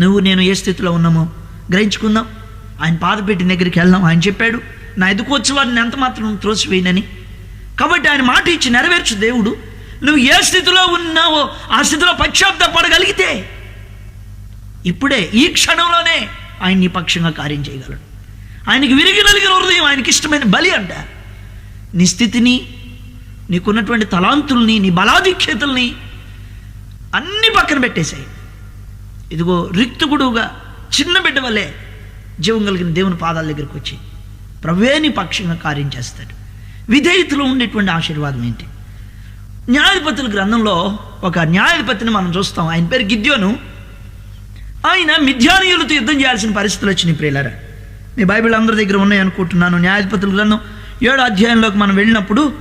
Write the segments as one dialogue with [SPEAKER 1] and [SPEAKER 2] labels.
[SPEAKER 1] నువ్వు నేను ఏ స్థితిలో ఉన్నామో గ్రహించుకుందాం. ఆయన పాదపెట్టి దగ్గరికి వెళ్దాం. ఆయన చెప్పాడు నా ఎదుకు వచ్చి వారిని ఎంత మాత్రం త్రోసివేయనని. కాబట్టి ఆయన మాట ఇచ్చి నెరవేర్చు దేవుడు. నువ్వు ఏ స్థితిలో ఉన్నావో ఆ స్థితిలో పశ్చాత్తాపడగలిగితే ఇప్పుడే ఈ క్షణంలోనే ఆయన నీ పక్షంగా కార్యం చేయగలడు. ఆయనకి విరిగి నలిగిన హృదయం ఆయనకి ఇష్టమైన బలి అంట. నీ స్థితిని నీకున్నటువంటి తలాంతుల్ని నీ బలాధిక్యతల్ని అన్ని పక్కన పెట్టేశాయి ఇదిగో రిక్తుగుడుగా చిన్న బిడ్డ వలె జీవం కలిగిన దేవుని పాదాల దగ్గరికి వచ్చి ప్రవేణి పక్షంగా కార్యం చేస్తాడు. విధేయతలో ఉండేటువంటి ఆశీర్వాదం ఏంటి? న్యాయపతుల గ్రంథంలో ఒక న్యాయాధిపతిని మనం చూస్తాం. ఆయన పేరు గిద్యోను. ఆయన మిథ్యానీయులతో యుద్ధం చేయాల్సిన పరిస్థితులు వచ్చినాయి ప్రియులరా. మీ బైబిల్ అందరి దగ్గర ఉన్నాయి అనుకుంటున్నాను. న్యాయాధిపతుల గ్రంథం ఏడో అధ్యాయంలోకి మనం వెళ్ళినప్పుడు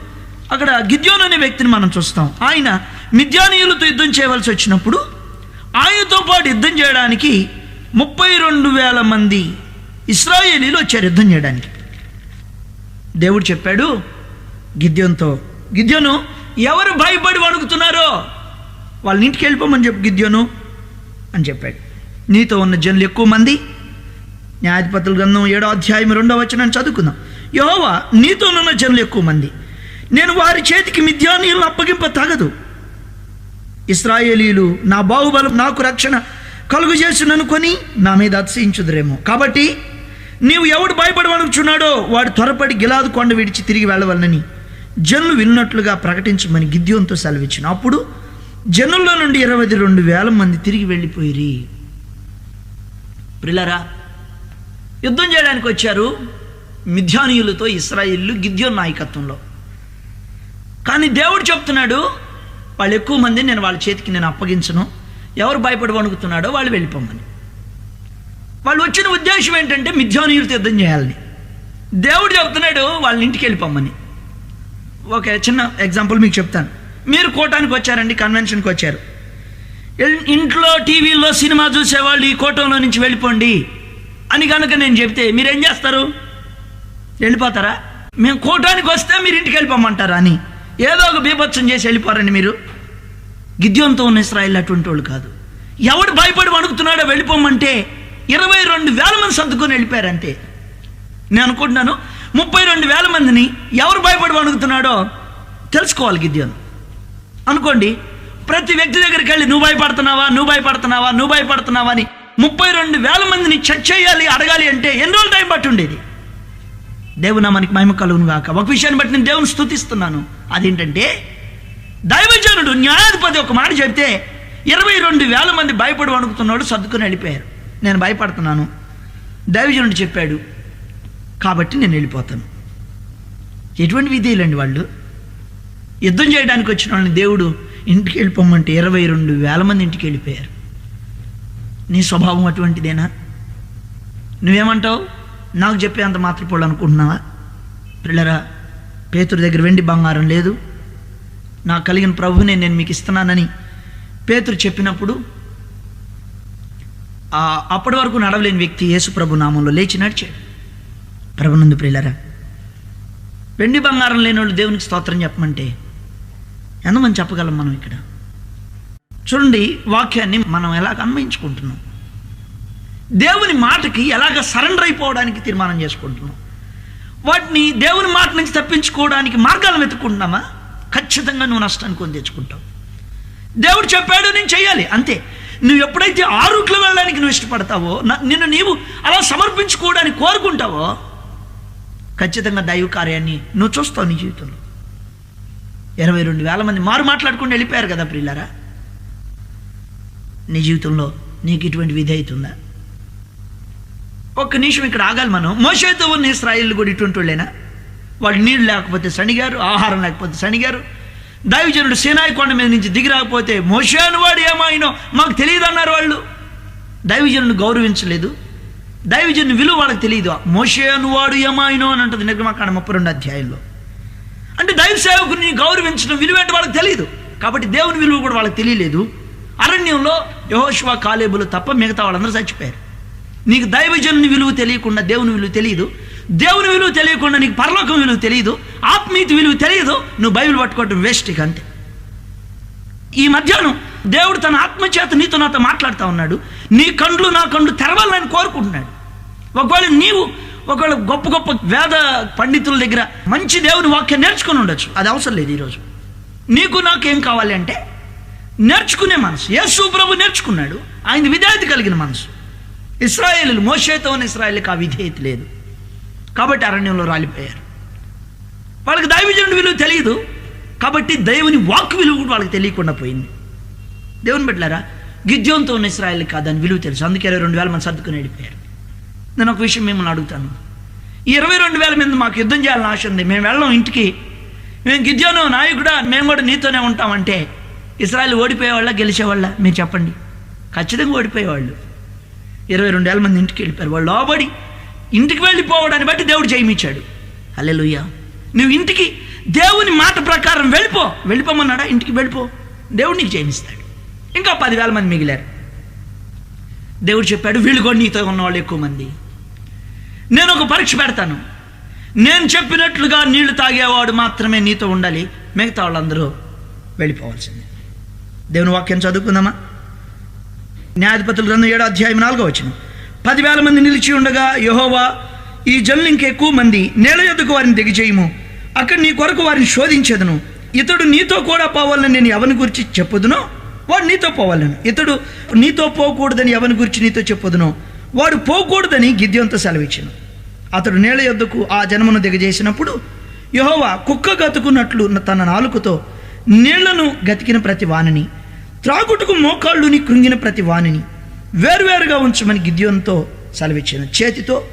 [SPEAKER 1] అక్కడ గిద్యోను అనే వ్యక్తిని మనం చూస్తాం. ఆయన మిథ్యానీయులతో యుద్ధం చేయవలసి వచ్చినప్పుడు ఆయనతో పాటు యుద్ధం చేయడానికి ముప్పై రెండు వేల మంది ఇస్రాయేలీలు వచ్చారు యుద్ధం చేయడానికి. దేవుడు చెప్పాడు గిద్యోన్తో గిద్యోను ఎవరు భయపడి వణుకుతున్నారో వాళ్ళ ఇంటికి వెళ్ళిపోమని చెప్పు గిద్యోను అని చెప్పాడు. నీతో ఉన్న జనులు ఎక్కువ మంది. న్యాయాధిపతుల గ్రంథం ఏడో అధ్యాయం రెండో వచనం చదువుకుందాం. యహోవా నీతోనున్న జనులు ఎక్కువ మంది. నేను వారి చేతికి మిథ్యానీయులను అప్పగింప తగదు. ఇస్రాయేలీలు నా బాహుబలం నాకు రక్షణ కలుగు చేసిననుకొని నా మీద అతిశయించుదురేమో. కాబట్టి నీవు ఎవడు భయపడవనుచున్నాడో వాడు త్వరపడి గిలాదు కొండ విడిచి తిరిగి వెళ్ళవలనని జనులు విన్నట్లుగా ప్రకటించమని గిద్యోంతో సెలవిచ్చిన. అప్పుడు జనుల్లో నుండి ఇరవై రెండు వేల మంది తిరిగి వెళ్ళిపోయిరి. ప్రిలరా యుద్ధం చేయడానికి వచ్చారు మిథ్యానీయులతో ఇస్రాయిల్లు గిద్యోన్ నాయకత్వంలో. కానీ దేవుడు చెప్తున్నాడు వాళ్ళు ఎక్కువ మందిని నేను వాళ్ళ చేతికి నేను అప్పగించను. ఎవరు భయపడి వణుకుతున్నాడో వాళ్ళు వెళ్ళిపోమని. వాళ్ళు వచ్చిన ఉద్దేశం ఏంటంటే మిథ్యానీయులతో యుద్ధం చేయాలని. దేవుడు చెప్తున్నాడు వాళ్ళ ఇంటికి వెళ్ళిపోమని. ఒక చిన్న ఎగ్జాంపుల్ మీకు చెప్తాను. మీరు కోటానికి వచ్చారండి కన్వెన్షన్కి వచ్చారు. ఇంట్లో టీవీలో సినిమా చూసేవాళ్ళు ఈ కోటంలో నుంచి వెళ్ళిపోండి అని కనుక నేను చెప్తే మీరేం చేస్తారు? వెళ్ళిపోతారా? మేము కోటానికి వస్తే మీరు ఇంటికి వెళ్ళిపోమంటారా అని. ఏదో ఒక బీభత్సం చేసి వెళ్ళిపోరండి మీరు. గిద్యంతో ఉన్న ఇస్రాయిల్ అటువంటి వాళ్ళు కాదు. ఎవడు భయపడి వణుకుతున్నాడో వెళ్ళిపోమంటే ఇరవై రెండు వేల మంది సర్దుకొని వెళ్ళిపోయారంతే. నేను అనుకుంటున్నాను ముప్పై రెండు వేల మందిని ఎవరు భయపడి వణుకుతున్నాడో తెలుసుకోవాలి గిద్యోను. అనుకోండి ప్రతి వ్యక్తి దగ్గరికి వెళ్ళి నువ్వు భయపడుతున్నావా? నువ్వు భయపడుతున్నావా? నువ్వు భయపడుతున్నావా? అని ముప్పై రెండు వేల మందిని చెక్ చేయాలి అడగాలి అంటే ఎన్ని రోజులు టైం పట్టి ఉండేది? దేవునా మనకి మహిమ కలుగును గాక. ఒక విషయాన్ని బట్టి నేను దేవుని స్థుతిస్తున్నాను. అదేంటంటే దైవజనుడు న్యాయాధిపతి ఒక మాట చెప్తే ఇరవై రెండు వేల మంది భయపడి వణుకుతున్నాడు సర్దుకుని వెళ్ళిపోయారు. నేను భయపడుతున్నాను. దైవజనుడు చెప్పాడు కాబట్టి నేను వెళ్ళిపోతాను. ఎటువంటి విధేయులండి వాళ్ళు. యుద్ధం చేయడానికి వచ్చిన వాళ్ళని దేవుడు ఇంటికి వెళ్ళిపోమంటే ఇరవై రెండు వేల మంది ఇంటికి వెళ్ళిపోయారు. నీ స్వభావం అటువంటిదేనా? నువ్వేమంటావు? నాకు చెప్పేంత మాత్రపోళ్ళు అనుకుంటున్నావా? పిల్లరా పేతురు దగ్గర వెండి బంగారం లేదు. నాకు కలిగిన ప్రభునే నేను మీకు ఇస్తున్నానని పేతురు చెప్పినప్పుడు ఆ అప్పటి వరకు నడవలేని వ్యక్తి యేసు ప్రభు నామంలో లేచి నడిచాడు. ప్రభునందు ప్రియులరా వెండి బంగారం లేని వాళ్ళు దేవునికి స్తోత్రం చెప్పమంటే ఎంతమంది చెప్పగలం మనం ఇక్కడ? చూడండి వాక్యాన్ని మనం ఎలాగ అన్వయించుకుంటున్నాం? దేవుని మాటకి ఎలాగ సరెండర్ అయిపోవడానికి తీర్మానం చేసుకుంటున్నాం? వాటిని దేవుని మాట నుంచి తప్పించుకోవడానికి మార్గాలు వెతుక్కుంటున్నామా? ఖచ్చితంగా నువ్వు నష్టాన్ని కొని తెచ్చుకుంటావు. దేవుడు చెప్పాడు నేను చేయాలి అంతే. నువ్వు ఎప్పుడైతే ఆ రూట్లో వెళ్ళడానికి నువ్వు ఇష్టపడతావో న- నిన్ను నీవు అలా సమర్పించుకోవడానికి కోరుకుంటావో ఖచ్చితంగా దైవ కార్యాన్ని నువ్వు చూస్తావు నీ జీవితంలో. ఇరవై రెండు వేల మంది మారు మాట్లాడుకుంటూ వెళ్ళిపోయారు కదా ప్రియులారా. నీ జీవితంలో నీకు ఇటువంటి విధేయత ఉందా? ఒక్క నిమిషం ఇక్కడ ఆగాలి మనం. మోసేతో ఉన్న ఇస్రాయిల్ కూడా ఇటువంటి వాళ్ళేనా? వాళ్ళు నీళ్ళు లేకపోతే శనిగారు ఆహారం లేకపోతే శనిగారు. దైవజనుడు సేనాయి కొండ మీద నుంచి దిగి రాకపోతే వాడు ఏమాయినో? మాకు తెలియదు అన్నారు వాళ్ళు. దైవజనుడు గౌరవించలేదు. దైవజను విలువ వాళ్ళకి తెలియదు. మోషేను వాడు ఏమాయినో అని అంటుంది నిర్గమకాండ ముప్పై రెండు అధ్యాయంలో. అంటే దైవ సేవకుని గౌరవించడం విలువేంటి వాళ్ళకి తెలియదు. కాబట్టి దేవుని విలువ కూడా వాళ్ళకి తెలియలేదు. అరణ్యంలో యహోశివ కాలేబులు తప్ప మిగతా వాళ్ళందరూ చచ్చిపోయారు. నీకు దైవజనుని విలువ తెలియకుండా దేవుని విలువ తెలియదు. దేవుని విలువ తెలియకుండా నీకు పరలోకం విలువ తెలియదు ఆత్మీయత విలువ తెలియదు నువ్వు బైబిల్ పట్టుకోవటం వేస్ట్ ఇక అంతే. ఈ మధ్యాహ్నం దేవుడు తన ఆత్మచేత నీతో నాతో మాట్లాడుతూ ఉన్నాడు. నీ కండ్లు నా కండ్లు తెరవాలని కోరుకుంటున్నాడు. ఒకవేళ నీవు ఒకవేళ గొప్ప గొప్ప వేద పండితుల దగ్గర మంచి దేవుని వాక్యం నేర్చుకుని ఉండొచ్చు. అది అవసరం లేదు ఈరోజు. నీకు నాకేం కావాలి అంటే నేర్చుకునే మనసు. యేసు ప్రభు నేర్చుకున్నాడు. ఆయన విధేయత కలిగిన మనసు. ఇస్రాయేలు మోషేతో ఉన్న ఇస్రాయేల్కి ఆ విధేయత లేదు. కాబట్టి అరణ్యంలో రాలిపోయారు. వాళ్ళకి దైవజనుడి విలువ తెలియదు. కాబట్టి దైవుని వాక్ విలువ కూడా వాళ్ళకి తెలియకుండా పోయింది. దేవుని బిడ్డలారా గిద్యోంతో ఉన్న ఇస్రాయల్ కాదు విలువ తెలుసు. అందుకే ఇరవై రెండు వేల మంది సర్దుకుని వెళ్ళిపోయారు. నేను ఒక విషయం మిమ్మల్ని అడుగుతాను. ఈ ఇరవై రెండు వేల మంది మాకు యుద్ధం చేయాలని ఆశ ఉంది. మేము వెళ్ళాం ఇంటికి. మేము గిద్యోను నాయకుడా మేము కూడా నీతోనే ఉంటామంటే ఇస్రాయల్ ఓడిపోయేవాళ్ళ గెలిచేవాళ్ళ? మీరు చెప్పండి. ఖచ్చితంగా ఓడిపోయేవాళ్ళు. ఇరవై రెండు వేల మంది ఇంటికి వెళ్ళిపోయారు. వాళ్ళు లోబడి ఇంటికి వెళ్ళిపోవడాన్ని బట్టి దేవుడు జయమిచ్చాడు. హల్లెలూయా. నువ్వు ఇంటికి దేవుని మాట ప్రకారం వెళ్ళిపో. వెళ్ళిపోమన్నాడా? ఇంటికి వెళ్ళిపో. దేవుడు నీకు జయమిస్తాడు. ఇంకా పదివేల మంది మిగిలారు. దేవుడు చెప్పాడు వీళ్ళు కూడా నీతో ఉన్నవాళ్ళు ఎక్కువ మంది. నేను ఒక పరీక్ష పెడతాను. నేను చెప్పినట్లుగా నీళ్ళు తాగేవాడు మాత్రమే నీతో ఉండాలి. మిగతా వాళ్ళందరూ వెళ్ళిపోవాల్సిందే. దేవుని వాక్యం చదువుకుందామా? న్యాయాధిపతుల గ్రంథం ఏడో అధ్యాయం నాలుగో వచ్చిన పదివేల మంది నిలిచి ఉండగా యహోవా ఈ జనులు ఇంకెక్కువ మంది నేల యొద్దకు వారిని దిగజేయము. అక్కడ నీ కొరకు వారిని శోధించదును. ఇతడు నీతో కూడా పోవాలని నేను ఎవరిని గురించి చెప్పుదునో? వాడు నీతో పోవాలను. ఇతడు నీతో పోకూడదని ఎవరిని గురించి నీతో చెప్పుదునో? వాడు పోకూడదని గిద్యంతో సెలవిచ్చాను. అతడు నేల యొద్దకు ఆ జన్మను దిగజేసినప్పుడు యహోవా కుక్క గతుకున్నట్లు తన నాలుకతో నీళ్ళను గతికిన ప్రతి వాణిని త్రాగుటకు మోకాళ్ళుని కృంగిన ప్రతి వాణిని వేరువేరుగా ఉంచమని గిద్యోన్తో సెలవిచ్చాను. చేతితో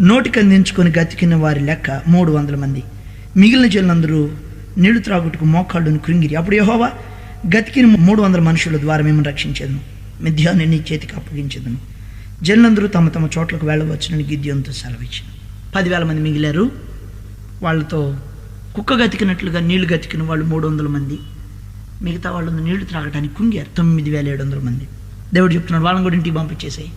[SPEAKER 1] నోటికి అందించుకొని గతికిన వారి లెక్క మూడు వందల మంది. మిగిలిన జనులందరూ నీళ్ళు త్రాగుటకు మోకాళ్ళుని కృంగిరి. అప్పుడు యహోవా గతికిన మూడు వందల మనుషుల ద్వారా మేము రక్షించేదను. మిథ్యాన్ని నీ చేతికి అప్పగించేదను. జనులందరూ తమ తమ చోట్లకు వెళ్ళవచ్చునని గిద్యోన్తో సెలవిచ్చాను. పదివేల మంది మిగిలారు. వాళ్ళతో కుక్క గతికినట్లుగా నీళ్ళు గతికిన వాళ్ళు మూడు వందల మంది. మిగతా వాళ్ళు నీళ్ళు త్రాగడానికి కుంగారు. తొమ్మిది వేల ఏడు వందల మంది. దేవుడు చెప్తున్నాడు వాళ్ళని కూడా ఇంటికి పంపించేసాయి.